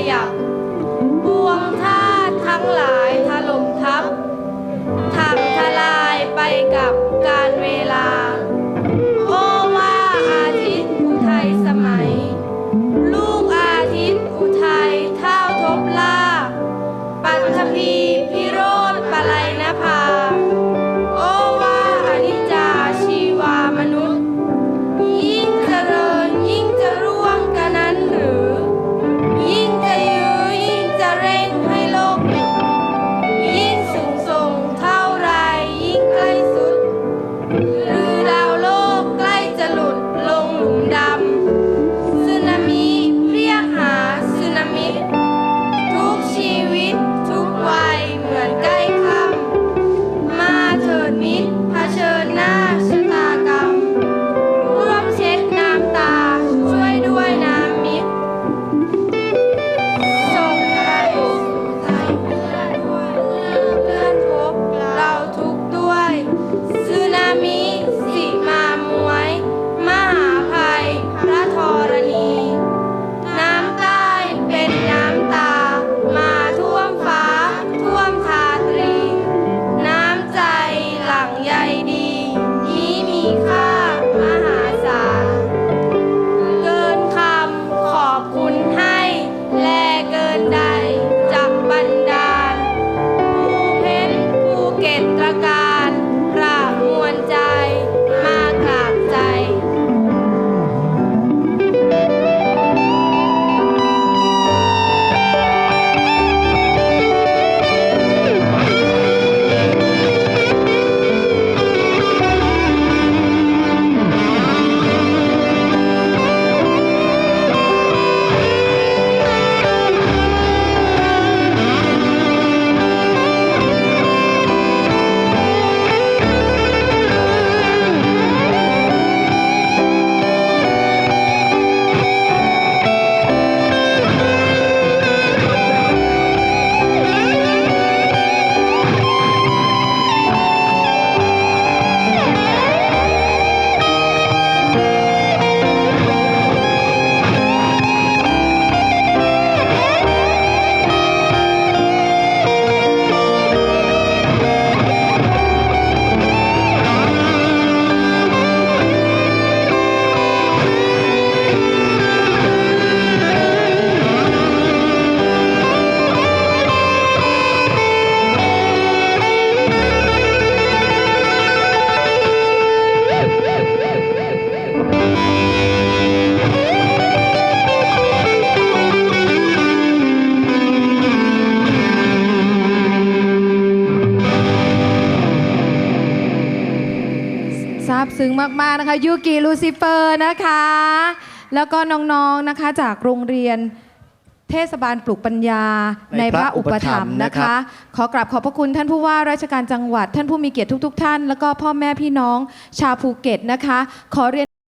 这样 ซาบซึ้งมาก ๆ นะคะยูกิลูซิเฟอร์นะคะ แล้วก็น้อง ๆ นะคะจากโรงเรียนเทศบาลปลูกปัญญาในพระอุปถัมภ์นะคะ ขอกราบขอบพระคุณท่านผู้ว่าราชการจังหวัด ท่านผู้มีเกียรติทุก ๆ ท่าน แล้วก็พ่อแม่พี่น้องชาวภูเก็ตนะคะ ขอเรียน